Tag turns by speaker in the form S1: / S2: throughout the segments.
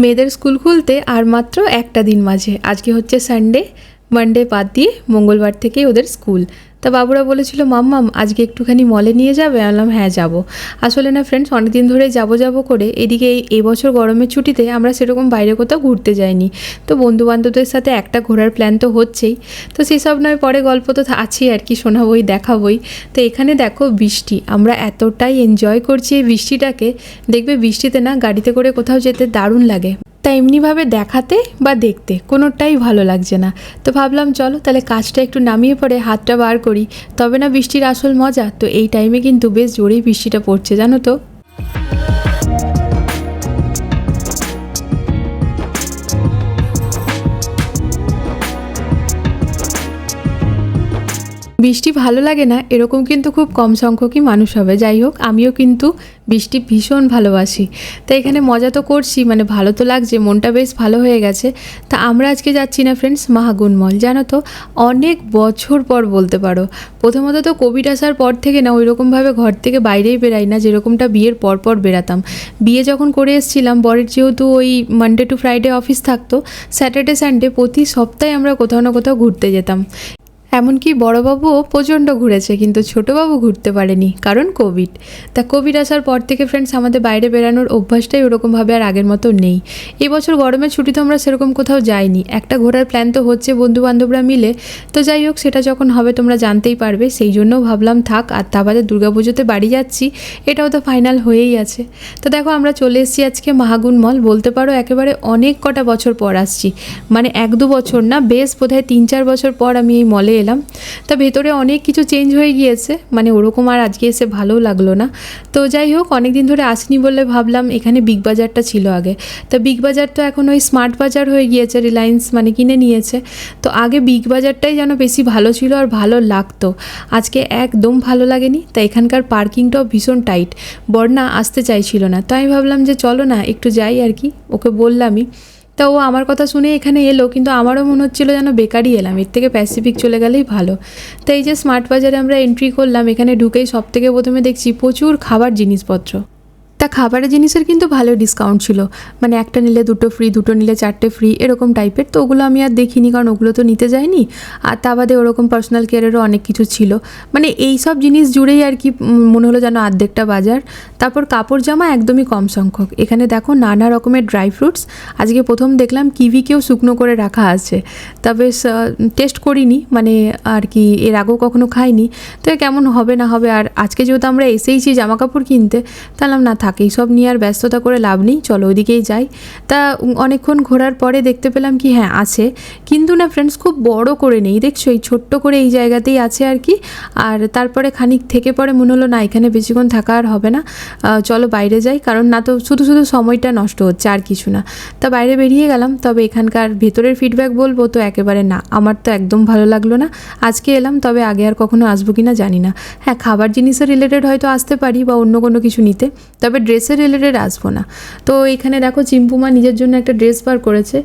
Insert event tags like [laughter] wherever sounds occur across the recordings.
S1: মেয়েদের স্কুল খুলতে আর মাত্র একটা দিন মাঝে। আজকে হচ্ছে সানডে মানডে বাদ দিয়ে মঙ্গলবার থেকেই ওদের স্কুল। তা বাবুরা বলেছিল মাম্মাম আজকে একটুখানি মলে নিয়ে যাবে? বললাম হ্যাঁ যাব। আসলে না ফ্রেন্ডস অনেকদিন ধরে যাব যাব করে। এদিকে এই এবছর গরমের ছুটিতে আমরা সেরকম বাইরে কোথাও ঘুরতে যাইনি। তো বন্ধু বান্ধবদের সাথে একটা ঘোরার প্ল্যান তো হচ্ছেই। তো সেসব নয়, পরে গল্প তো আছেই আর কি, শোনাবই, দেখাবই। তো এখানে দেখো বৃষ্টি। আমরা এতটাই এনজয় করছি এই বৃষ্টিটাকে। দেখবে বৃষ্টিতে না গাড়িতে করে কোথাও যেতে দারুণ লাগে। তা এমনিভাবে দেখাতে বা দেখতে, কোনোটাই ভালো লাগছে না। তো ভাবলাম, চলো তাহলে কাজটা একটু নামিয়ে পড়ে, হাতটা বার করি। তবে না বৃষ্টির আসল মজা, তো এই টাইমে কিন্তু বেশ জোরেই বৃষ্টিটা পড়ছে, জানো তো? বৃষ্টি ভালো লাগে না, এরকম কিন্তু খুব কম সংখ্যকই মানুষ হবে। যাই হোক, আমিও কিন্তু বৃষ্টি ভীষণ ভালোবাসি। তো এখানে মজা তো করছি মানে ভালো তো লাগছে, মনটা বেশ ভালো হয়ে গেছে। তা আমরা আজকে যাচ্ছি না ফ্রেন্ডস মাহাগুন মল জানো তো, অনেক বছর পর বলতে পারো। প্রথমত তো কোভিড আসার পর থেকে না, ওইরকমভাবে ঘর থেকে বাইরেই বেরাই না, যেরকমটা বিয়ের পর পর বেরাতাম। বিয়ে যখন করে এসেছিলাম, বরের যেহেতু ওই মানডে টু ফ্রাইডে অফিস থাকতো স্যাটারডে সানডে প্রতি সপ্তাহে আমরা কোথাও না কোথাও ঘুরতে যেতাম। এমনকি বড়বাবুও প্রচণ্ড ঘুরেছে, কিন্তু ছোটোবাবু ঘুরতে পারেনি, কারণ কোভিড। তা কোভিড আসার পর থেকে ফ্রেন্ডস আমাদের বাইরে বেরানোর অভ্যাসটাই ওরকমভাবে আর আগের মতো নেই। এবছর গরমের ছুটিতে আমরা সেরকম কোথাও যাইনি। একটা ঘোরার প্ল্যান তো হচ্ছে বন্ধু বান্ধবরা মিলে। তো যাই হোক, সেটা যখন হবে তোমরা জানতেই পারবে, সেই জন্য ভাবলাম থাক, আর তা বাদে দুর্গাপুজোতে বাড়ি যাচ্ছি। এটাও তো ফাইনাল হয়েই আছে। তো দেখো, আমরা চলে এসেছি আজকে মাহাগুন মল বলতে পারো একেবারে অনেক কটা বছর পর আসছি। মানে এক দু বছর না, বেশ বোধহয় তিন চার বছর পর আমি এই মলে এলাম। তা ভেতরে অনেক কিছু চেঞ্জ হয়ে গিয়েছে মানে ওরকম আর আজকে এসে ভালো লাগল না। তো যাই হোক অনেক দিন ধরে আসনি বলে ভাবলাম এখানে বিগ বাজারটা ছিল আগে। তা বিগ বাজার তো এখন ওই স্মার্ট বাজার হয়ে গিয়েছে রিলায়েন্স মানে কিনে নিয়েছে। তো আগে বিগ বাজারটাই যেন বেশি ভালো ছিল আর ভালো লাগতো। আজকে একদম ভালো লাগেনি, তা এখানকার পার্কিংটাও ভীষণ টাইট বর্ণা আসতে চাইছিল না, তো আমি ভাবলাম যে চলো না, একটু যাই আর কি। ওকে বললামই তা ও আমার কথা শুনে এখানে এলো, কিন্তু আমারও মনে হচ্ছিল যেন বেকারই এলাম, এর থেকে প্যাসিফিক চলে গেলেই ভালো। তাই এই যে স্মার্ট বাজারে আমরা এন্ট্রি করলাম, এখানে ঢুকেই সব থেকে প্রথমে দেখছি প্রচুর খাবার জিনিসপত্র। তা খাবারের জিনিসের কিন্তু ভালো ডিসকাউন্ট ছিল। মানে একটা নিলে দুটো ফ্রি দুটো নিলে চারটে ফ্রি এরকম টাইপের তো ওগুলো আমি আর দেখিনি, কারণ ওগুলো তো নিতে যাইনি। আর তা বাদে ওরকম পার্সোনাল কেয়ারেরও অনেক কিছু ছিল। মানে এই সব জিনিস জুড়েই আর কি মনে হলো যেন আর্ধেকটা বাজার। তারপর কাপড় জামা একদমই কম সংখ্যক। এখানে দেখো নানা রকমের ড্রাই ফ্রুটস আজকে প্রথম দেখলাম কিভিকেও শুকনো করে রাখা আছে। তা বেশ টেস্ট করিনি। মানে আর কি, এর আগেও কখনো খাইনি। তো কেমন হবে না হবে, আর আজকে যেহেতু আমরা এসেইছি জামা কাপড় কিনতে, তাহলে না থাক এইসব নিয়ে আর ব্যস্ততা করে লাভ নেই, চলো ওইদিকেই যাই। তা অনেকক্ষণ ঘোরার পরে দেখতে পেলাম কি হ্যাঁ আছে। কিন্তু না ফ্রেন্ডস খুব বড় করে নেই, দেখছ? এই ছোট্ট করে এই জায়গাতেই আছে আর কি। আর তারপরে খানিক থেকে পরে মনে হলো, না, এখানে বেশিক্ষণ থাকা আর হবে না। চলো বাইরে যাই, কারণ না তো, শুধু শুধু সময়টা নষ্ট হচ্ছে, আর কিছু না। তা বাইরে বেরিয়ে গেলাম, তবে এখানকার ভেতরের ফিডব্যাক বলব তো একেবারে না, আমার তো একদম ভালো লাগল না। আজকে এলাম, তবে আগে আর কখনো আসব কি না জানি না। হ্যাঁ খাবার জিনিসের রিলেটেড হয়তো আসতে পারি বা অন্য কোনো কিছু নিতে, তবে ড্রেসের রিলেটেড আসব না। তো এখানে দেখো চিম্পুমা নিজের জন্য একটা ড্রেস বার করেছে।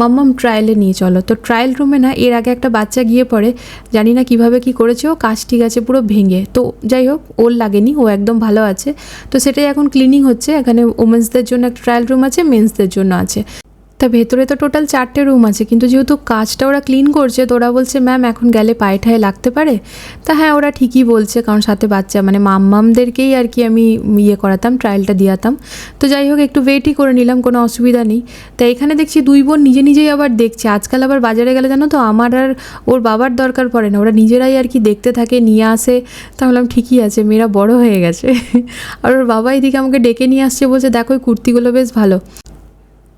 S1: মাম্মাম ট্রায়ালে নিয়ে চলো। তো ট্রায়াল রুমে না, এর আগে একটা বাচ্চা গিয়ে পড়ে। জানি না কীভাবে কি করেছে, ও কাজ ঠিক আছে, পুরো ভেঙে। তো যাই হোক, ওর লাগেনি, ও একদম ভালো আছে। তো সেটাই এখন ক্লিনিং হচ্ছে। এখানে ওমেন্সদের জন্য একটা ট্রায়াল রুম আছে মেন্সদের জন্য আছে। তা ভেতরে তো টোটাল চারটে রুম আছে, কিন্তু যেহেতু কাজটা ওরা ক্লিন করছে, তো ওরা বলছে ম্যাম এখন গেলে পায়ে ঠায়ে লাগতে পারে? তা হ্যাঁ ওরা ঠিকই বলছে, কারণ সাথে বাচ্চা মানে মাম্মামদেরকেই আর কি আমি ইয়ে করাতাম ট্রায়ালটা দিয়াতাম। তো যাই হোক, একটু ওয়েটই করে নিলাম, কোনো অসুবিধা নেই। তা এখানে দেখছি দুই বোন নিজে নিজেই আবার দেখছে। আজকাল আবার বাজারে গেলে জানো তো, আমার আর ওর বাবার দরকার পড়ে না, ওরা নিজেরাই আর কি দেখতে থাকে, নিয়ে আসে। তা বললাম ঠিকই আছে, মেয়েরা বড় হয়ে গেছে। [laughs] আর ওর বাবা এদিকে আমাকে ডেকে নিয়ে আসছে, বলছে, দেখো কুর্তিগুলো বেশ ভালো।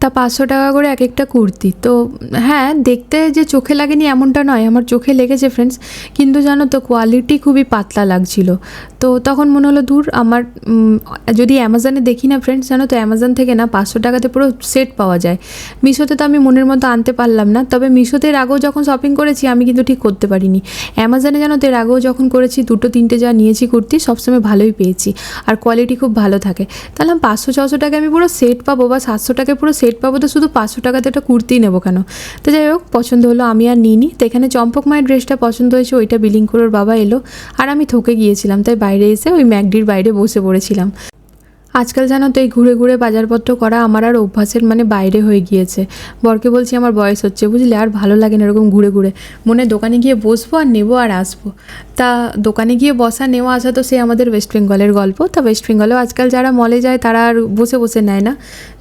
S1: তা পাঁচশো টাকা করে এক একটা কুর্তি। তো হ্যাঁ দেখতে যে চোখে লাগেনি এমনটা নয়, আমার চোখে লেগেছে ফ্রেন্ডস কিন্তু জানো তো কোয়ালিটি খুবই পাতলা লাগছিল। তো তখন মনে হলো দূর আমার যদি অ্যামাজনে দেখি না ফ্রেন্ডস জানো তো অ্যামাজন থেকে না পাঁচশো টাকাতে পুরো সেট পাওয়া যায়। মিশোতে তো আমি মনের মতো আনতে পারলাম না, তবে মিশোতে এর আগেও যখন শপিং করেছি, আমি কিন্তু ঠিক করতে পারিনি। অ্যামাজনে জানো তো এর আগেও যখন করেছি, দুটো, তিনটে যা নিয়েছি কুর্তি, সবসময় ভালোই পেয়েছি, আর কোয়ালিটি খুব ভালো থাকে। তাহলে পাঁচশো ছশো টাকা আমি পুরো সেট পাবো বা সাতশো টাকায় পুরো সেট পাবো তো শুধু পাঁচশো টাকাতে একটা কুর্তি নেব কেন? তো যাই হোক, পছন্দ হলো আমি আর নিইনি তো এখানে চম্পক মায়ের ড্রেসটা পছন্দ হয়েছে, ওইটা বিলিং করে বাবা এলো। আর আমি থকে গিয়েছিলাম, তাই বাইরে এসে ওই ম্যাকডির বাইরে বসে পড়েছিলাম। আজকাল জানো তো এই ঘুরে ঘুরে বাজারপত্র করা আমার আর অভ্যাসের মানে বাইরে হয়ে গিয়েছে। বরকে বলছি আমার বয়স হচ্ছে, বুঝলে? আর ভালো লাগে না এরকম ঘুরে ঘুরে। মনে দোকানে গিয়ে বসবো আর নেব আর আসব। তা দোকানে গিয়ে বসা নেওয়া আসা তো সে আমাদের ওয়েস্ট বেঙ্গলের গল্প। তা ওয়েস্ট বেঙ্গলেও আজকাল যারা মলে যায় তারা আর বসে বসে নেয় না।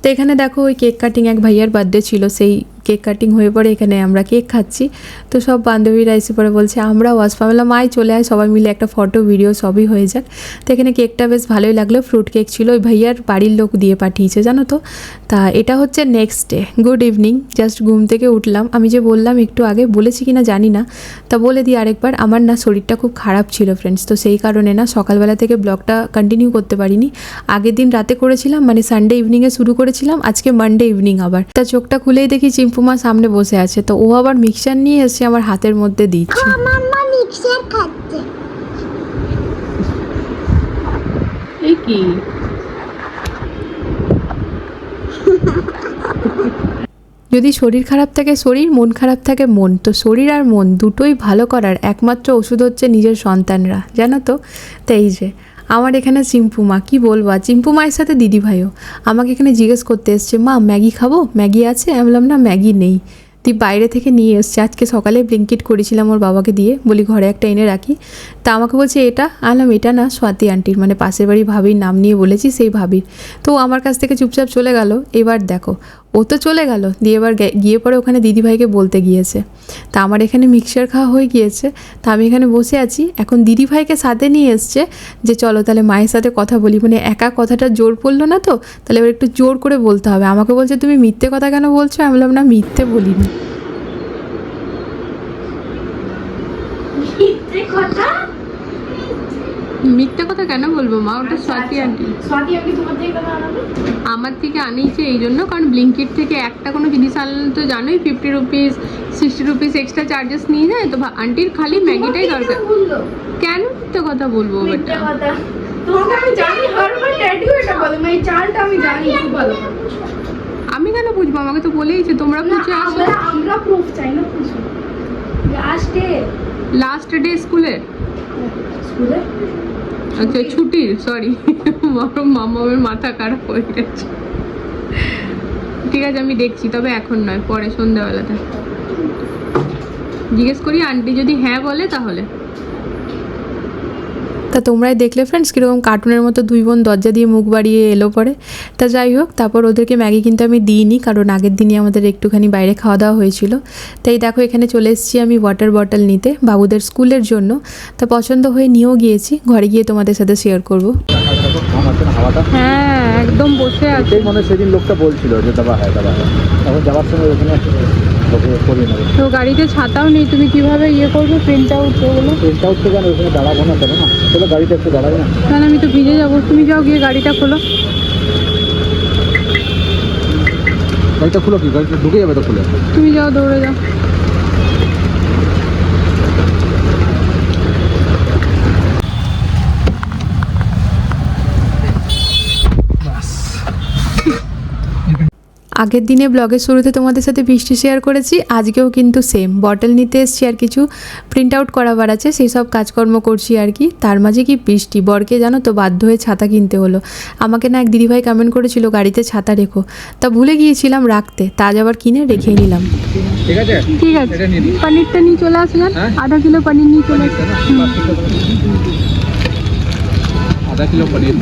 S1: তো এখানে দেখো ওই কেক কাটিং এক ভাইয়ার বার্থডে ছিল, সেই কেক কাটিং হয়ে পরে এখানে আমরা কেক খাচ্ছি। তো সব বান্ধবীরা এসে পরে বলছে, আমরা ওয়াশ পামেলা মাই চলে আয়, সবাই মিলে একটা ফটো ভিডিও সবই হয়ে যাক। তো এখানে কেকটা বেশ ভালোই লাগল ফ্রুট কেক ছিল, ওই ভাইয়ার বাড়ির লোক দিয়ে পাঠিয়েছে, জানো তো? তা এটা হচ্ছে next day good evening just ঘুম থেকে উঠলাম। আমি যে বললাম একটু আগে, বলেছি কি না জানি না, তা বলে দিই আরেকবার, আমার না শরীরটা খুব খারাপ ছিল ফ্রেন্ডস তো সেই কারণে না সকালবেলা থেকে ব্লগটা কন্টিনিউ করতে পারিনি। আগের দিন রাতে করেছিলাম মানে সানডে ইভিনিংয়ে শুরু করেছিলাম, আজকে মানডে ইভিনিং আবার। তা চোখটা খুলেই দেখি চিম্পুমা সামনে বসে আছে তো ও আবার মিক্সচার নিয়ে এসে আমার হাতের মধ্যে দিচ্ছে।
S2: মিক্সার খাচ্ছে।
S1: কি? যদি শরীর খারাপ থাকে শরীর মন খারাপ থাকে মন। তো শরীর আর মন দুটোই ভালো করার একমাত্র ওষুধ হচ্ছে নিজের সন্তানরা জানো তো? তো এই যে আমার এখানে চিম্পু মা, কী বলব? চিম্পু মায়ের সাথে দিদি ভাইও। আমাকে এখানে জিজ্ঞেস করতে এসছে, মা, ম্যাগি খাব? ম্যাগি আছে? আমি বললাম, না, ম্যাগি নেই। তুই বাইরে থেকে নিয়ে এসছে আজকে সকালে ব্লিঙ্কিট করেছিলাম ওর বাবাকে দিয়ে, বলি ঘরে একটা এনে রাখি। তা আমাকে বলছে, এটা? আনলাম এটা না, স্বাতি আন্টির। মানে পাশের বাড়ি ভাবির নাম নিয়ে বলেছি সেই ভাবির। তো আমার কাছ থেকে চুপচাপ চলে গেল। এবার দেখো ও তো চলে গেল। দিয়ে এবার গিয়ে পরে ওখানে দিদিভাইকে বলতে গিয়েছে। তা আমার এখানে মিক্সচার খাওয়া হয়ে গিয়েছে। তা আমি এখানে বসে আছি। এখন দিদিভাইকে সাথে নিয়ে এসছে যে, চলো তাহলে মায়ের সাথে কথা বলি। মানে একা কথাটা জোর পড়ল না তো? তাহলে এবার একটু জোর করে বলতে হবে। আমাকে বলছে, তুমি মিথ্যে কথা কেন বলছো? আমি বললাম, না, মিথ্যে বলিনি।
S2: কথা?
S3: মিথ্যে কথা কেন বলব মা? ওটা স্বাতি আন্টি
S2: স্বাতি আমি তোমার থেকে
S3: আমার থেকে আনিয়েছে এই জন্য কারণ ব্লিঙ্কিট থেকে একটা কোনো জিনিস আনলে তো জানোই fifty rupees sixty rupees extra charges নিয়ে যায় তো আন্টির খালি ম্যাগিটাই দরকার। কেন মিথ্যে কথা বলব
S2: তোমাকে আমি জানি হারবার ড্যাডিও এটা বলে চালটা আমি জানি খুব ভালো
S3: আমি কেন বুঝব? আমাকে তো বলেইছে তোমরা বুঝে আসো।
S2: আমরা প্রুফ চাই না লাস্টে
S3: লাস্ট ডে স্কুলের
S2: স্কুলে?
S3: আচ্ছা ছুটির সরি মামামের মাথা খারাপ হয়ে গেছে। ঠিক আছে, আমি দেখছি, তবে এখন নয়, পরে সন্ধ্যাবেলাতে জিজ্ঞেস করি, আন্টি যদি হ্যাঁ বলে তাহলে?
S1: তা তোমরাই দেখলে ফ্রেন্ডস কীরকম কার্টুনের মতো দুই বোন দরজা দিয়ে মুখ বাড়িয়ে এলো পরে। তা যাই হোক তারপর ওদেরকে ম্যাগি কিন্তু আমি দিইনি কারণ আগের দিনই আমাদের একটুখানি বাইরে খাওয়া দাওয়া হয়েছিল। তাই দেখো এখানে চলে এসেছি আমি ওয়াটার বটল নিতে বাবুদের স্কুলের জন্য। তা পছন্দ হয়ে নিয়েও গিয়েছি ঘরে গিয়ে তোমাদের সাথে শেয়ার করব।
S3: হ্যাঁ একদম বসে আছে।
S4: মনে সেদিন লোকটা বলছিল যে দাবা হ্যাঁ দাবা হ্যাঁ। এখন যাওয়ার সময় ওখানে
S3: তো গাড়িতে ছাতাও নেই তুমি কীভাবে ইয়ে করবে? প্রিন্ট আউট ওগুলো
S4: ট্রেনটা উঠতে কেন ওখানে দাঁড়াবো না কেন? না চলো গাড়িটা একটু দাঁড়াবে না।
S3: তাহলে আমি তো ভিজে যাব। তুমি যাও গিয়ে গাড়িটা খোলো।
S4: গাড়িটা খুলো কি? গাড়িটা ঢুকে যাবে তো খুলে।
S3: তুমি যাও দৌড়ে যাও।
S1: আগের দিনে ব্লগের শুরুতে তোমাদের সাথে বৃষ্টি শেয়ার করেছি আজকেও কিন্তু সেম বটল নিতে এসছি আর কিছু প্রিন্ট আউট করাবার আছে সেই সব কাজকর্ম করছি আর কি। তার মাঝে কি বৃষ্টি? বরকে জানো তো বাধ্য হয়ে ছাতা কিনতে হলো। আমাকে না এক দিদিভাই কমেন্ট করেছিল গাড়িতে ছাতা রেখো। তা ভুলে গিয়েছিলাম রাখতে তা আজ আবার কিনে রেখে নিলাম।
S4: ঠিক আছে?
S3: ঠিক আছে।
S4: এটা নিয়ে নিই।
S3: পনিরটা নিয়ে চলে আসবেন?
S4: হ্যাঁ?
S3: আধা কিলো পনির নিয়ে চলে আসবেন।
S4: আধা কিলো পনির।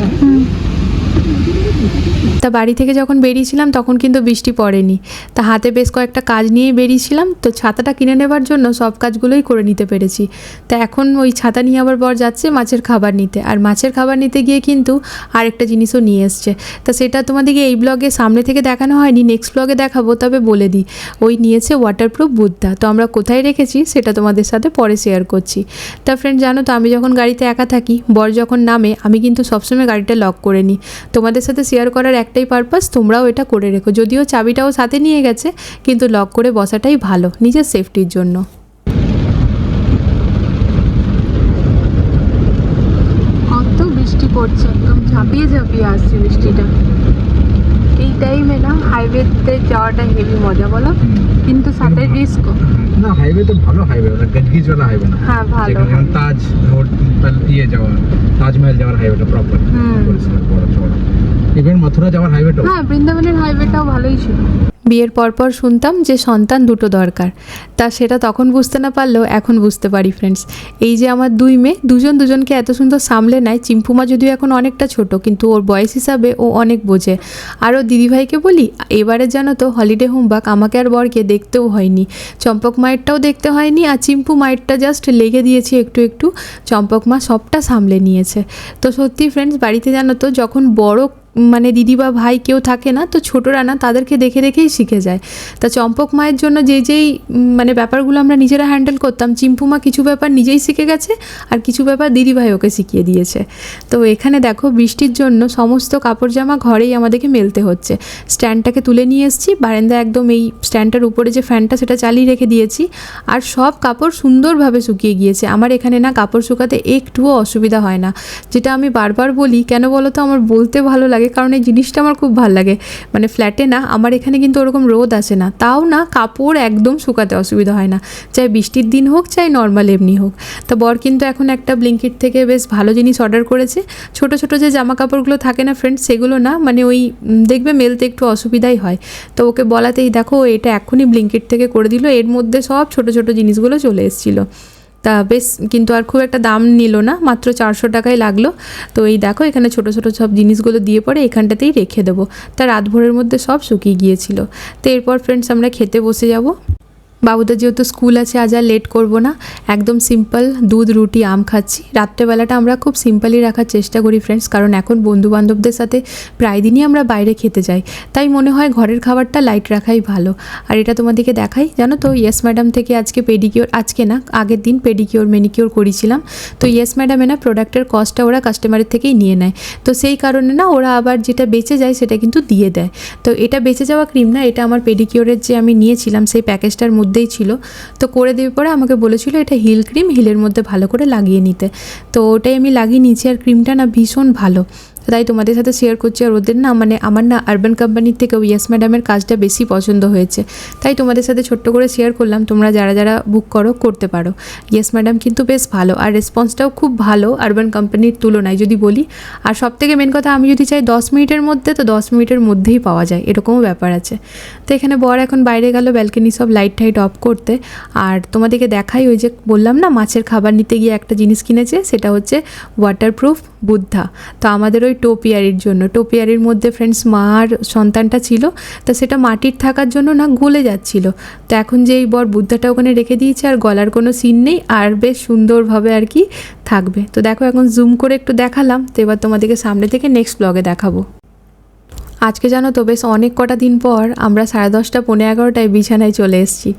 S1: তা বাড়ি থেকে যখন বেরিয়েছিলাম, তখন কিন্তু বৃষ্টি পড়েনি। তা হাতে বেশ কয়েকটা কাজ নিয়েই বেরিয়েছিলাম। তো ছাতাটা কিনে নেবার জন্য সব কাজগুলোই করে নিতে পেরেছি। তা এখন ওই ছাতা নিয়ে আবার বর যাচ্ছে মাছের খাবার নিতে। আর মাছের খাবার নিতে গিয়ে কিন্তু আরেকটা জিনিসও নিয়ে এসছে। তা সেটা তোমাদেরকে এই ব্লগে সামনে থেকে দেখানো হয়নি নেক্সট ব্লগে দেখাবো, তবে বলে দিই। ওই নিয়েছে ওয়াটারপ্রুফ বুদ্ধা। তো আমরা কোথায় রেখেছি সেটা তোমাদের সাথে পরে শেয়ার করছি। তা ফ্রেন্ড জানো তো, আমি যখন গাড়িতে একা থাকি, বর যখন নামে, আমি কিন্তু সবসময় গাড়িটা লক করে নিই। তোমাদের সাথে শেয়ার করার একটাই পারপাস তোমরাও এটা করে রেখো। যদিও চাবিটাও সাথে নিয়ে গেছে কিন্তু লক করে বসাটাই ভালো নিজের সেফটির জন্য।
S3: কত বৃষ্টি পড়ছে একদম ঝাঁপিয়ে ঝাঁপিয়ে আসছে বৃষ্টিটা। এই টাইমে না হাইওয়েতে যাওয়াটা হেভি মজা বলো? কিন্তু সাথে রিস্কও
S4: না হাইওয়ে তো ভালো হাইওয়ে ওটা গজগিজ ওয়ালা হাইওয়ে না।
S3: হ্যাঁ ভালো।
S4: তাজ হোটেল ইয়ে যাওয়া তাজমহল যাওয়ার হাইওয়েটা প্রপার
S3: হুম।
S4: পরিষ্কার বড় চড়া ইভেন মথুরা যাওয়ার হাইওয়েটাও
S3: হ্যাঁ বৃন্দাবনের হাইওয়েটাও ভালোই ছিল।
S1: বিয়ের পরপর শুনতাম যে সন্তান দুটো দরকার। তা সেটা তখন বুঝতে না পারলেও এখন বুঝতে পারি ফ্রেন্ডস এই যে আমার দুই মেয়ে দুজন দুজনকে এত সুন্দর সামলে নেয় চিম্পুমা যদিও এখন অনেকটা ছোট কিন্তু ওর বয়স হিসাবে ও অনেক বোঝে। আর ওর দিদিভাইকে বলি এবারে জানো তো হলিডে হোমওয়ার্ক আমাকে আর বরকে দেখতেও হয়নি। চম্পক মায়েরটাও দেখতে হয়নি আর চিম্পু মায়েরটা জাস্ট লেগে দিয়েছি একটু একটু। চম্পক মা সবটা সামলে নিয়েছে। তো সত্যি ফ্রেন্ডস বাড়িতে জানো তো যখন বড় মানে দিদি বা ভাই কেউ থাকে না, তো ছোটরা না, তাদেরকে দেখে দেখেই শিখে যায়। তা চম্পক মায়ের জন্য যে যেই মানে ব্যাপারগুলো আমরা নিজেরা হ্যান্ডেল করতাম, চিম্পুমা কিছু ব্যাপার নিজেই শিখে গেছে, আর কিছু ব্যাপার দিদি ভাই ওকে শিখিয়ে দিয়েছে। তো এখানে দেখো বৃষ্টির জন্য সমস্ত কাপড় জামা ঘরেই আমাদেরকে মেলতে হচ্ছে। স্ট্যান্ডটাকে তুলে নিয়ে এসেছি, বারান্দা একদম এই স্ট্যান্ডটার উপরে যে ফ্যানটা সেটা চালিয়ে রেখে দিয়েছি, আর সব কাপড় সুন্দরভাবে শুকিয়ে গিয়েছে। আমার এখানে না কাপড় শুকাতে একটুও অসুবিধা হয় না। যেটা আমি বারবার বলি, কেন বলো তো? আমার বলতে ভালো লাগে কারণ এই জিনিসটা আমার খুব ভালো লাগে। মানে ফ্ল্যাটে না, আমার এখানে কিন্তু ওরকম রোদ আসে না। তাও না, কাপড় একদম শুকাতে অসুবিধা হয় না। চাই বৃষ্টির দিন হোক, চাই নর্মাল এমনি হোক। তো বর কিন্তু এখন একটা ব্লিঙ্কিট থেকে বেশ ভালো জিনিস অর্ডার করেছে। ছোট ছোট যে জামা কাপড়গুলো থাকে না ফ্রেন্ডস সেগুলো না মানে ওই দেখবে মেলতে একটু অসুবিধাই হয়। তো ওকে বলাতেই দেখো, এটা এখনই ব্লিঙ্কিট থেকে করে দিল। এর মধ্যে সব ছোট ছোট জিনিসগুলো চলে এসেছিল। তা বেশ, কিন্তু আর খুব একটা দাম নিল না, মাত্র চারশো টাকাই লাগল। তো এই দেখো, এখানে ছোট ছোট সব জিনিসগুলো দিয়ে পরে এখানটাতেই রেখে দেবো। তা রাত ভোরের মধ্যে সব শুকিয়ে গিয়েছিল। তো এরপর ফ্রেন্ডস আমরা খেতে বসে যাব। বাবুদের যেহেতু স্কুল আছে, আজ আর লেট করব না। একদম সিম্পল দুধ, রুটি, আম খাচ্ছি। রাত্রেবেলাটা আমরা খুব সিম্পলই রাখার চেষ্টা করি ফ্রেন্ডস কারণ এখন বন্ধু বান্ধবদের সাথে প্রায় দিনই আমরা বাইরে খেতে যাই। তাই মনে হয় ঘরের খাবারটা লাইট রাখাই ভালো। আর এটা তোমাদেরকে দেখাই, জানো তো? ইয়েস ম্যাডাম থেকে আজকে পেডিকিওর আজকে না, আগের দিন পেডিকিওর মেনিকিওর করেছিলাম। তো ইয়েস ম্যাডামে না প্রোডাক্টের কস্টটা ওরা কাস্টমারের থেকেই নিয়ে নেয়। তো সেই কারণে না ওরা আবার যেটা বেঁচে যায় সেটা কিন্তু দিয়ে দেয়। তো এটা বেঁচে যাওয়া ক্রিম না, এটা আমার পেডিকিওরের যে আমি নিয়েছিলাম, সেই প্যাকেজটার মধ্যেই ছিল। তো করে দেওয়ার পরে আমাকে বলেছিল, এটা হিল ক্রিম, হিলের মধ্যে ভালো করে লাগিয়ে নিতে। তো ওটাই আমি লাগিয়ে নিয়েছি আর ক্রিমটা না ভীষণ ভালো। তাই তোমাদের সাথে শেয়ার করছি আর ওদের না মানে আমার না আরবান কোম্পানির থেকে ইয়েস ম্যাডামের কাজটা বেশি পছন্দ হয়েছে। তাই তোমাদের সাথে ছোট্ট করে শেয়ার করলাম, তোমরা যারা যারা বুক করো, করতে পারো। ইয়েস ম্যাডাম কিন্তু বেশ ভালো, আর রেসপন্সটাও খুব ভালো আরবান কোম্পানির তুলনায় যদি বলি। আর সব থেকে মেন কথা, আমি যদি চাই দশ মিনিটের মধ্যে, তো দশ মিনিটের মধ্যেই পাওয়া যায়, এরকমও ব্যাপার আছে। তো এখানে বর এখন বাইরে গেল ব্যালকনি সব লাইট টাইট অফ করতে। আর তোমাদেরকে দেখাই ওই যে বললাম না, মাছের খাবার নিতে গিয়ে একটা জিনিস কিনেছে, সেটা হচ্ছে ওয়াটারপ্রুফ বুদ্ধা। তো আমাদের ওই টোপিয়ারির জন্য। টোপিয়ারির মধ্যে ফ্রেন্ডস মার সন্তানটা ছিল, তা সেটা মাটির থাকার জন্য না গলে যাচ্ছিল। তো এখন যে এই বর বুদ্ধাটা ওখানে রেখে দিয়েছে, আর গলার কোনো সিন নেই, আর বেশ সুন্দরভাবে আর কি থাকবে। তো দেখো এখন জুম করে একটু দেখালাম, তো এবার তোমাদেরকে সামনে থেকে নেক্সট ব্লগে দেখাবো। আজকে জানো তো বেশ অনেক কটা দিন পর আমরা সাড়ে দশটা পনেরো এগারোটায় বিছানায় চলে এসেছি।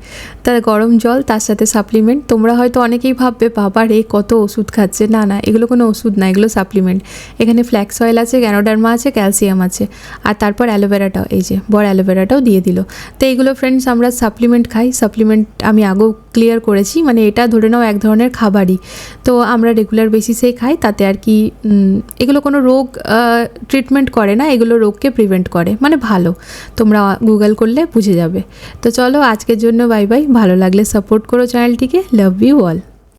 S1: তার গরম জল, তার সাথে সাপ্লিমেন্ট তোমরা হয়তো অনেকেই ভাববে, বাবা রে, কত ওষুধ খাচ্ছে? না না, এগুলো কোনো ওষুধ না, এগুলো সাপ্লিমেন্ট এখানে ফ্ল্যাক্স অয়েল আছে গ্যানোডার্মা আছে ক্যালসিয়াম আছে। আর তারপর অ্যালোভেরাটাও এই যে বড় অ্যালোভেরাটাও দিয়ে দিল। তো এইগুলো ফ্রেন্ডস আমরা সাপ্লিমেন্ট খাই। সাপ্লিমেন্ট আমি আগেও ক্লিয়ার করেছি মানে এটা ধরে নাও এক ধরনের খাবারই। তো আমরা রেগুলার বেসিসেই খাই, তাতে আর কি এগুলো কোনো রোগ ট্রিটমেন্ট করে না, এগুলো রোগকে প্রিভেন্ট করে মানে ভালো। তোমরা গুগল করলে বুঝে যাবে। তো চলো আজকের জন্য বাই বাই ভালো লাগলে সাপোর্ট করো চ্যানেলটিকে লাভ ইউ অল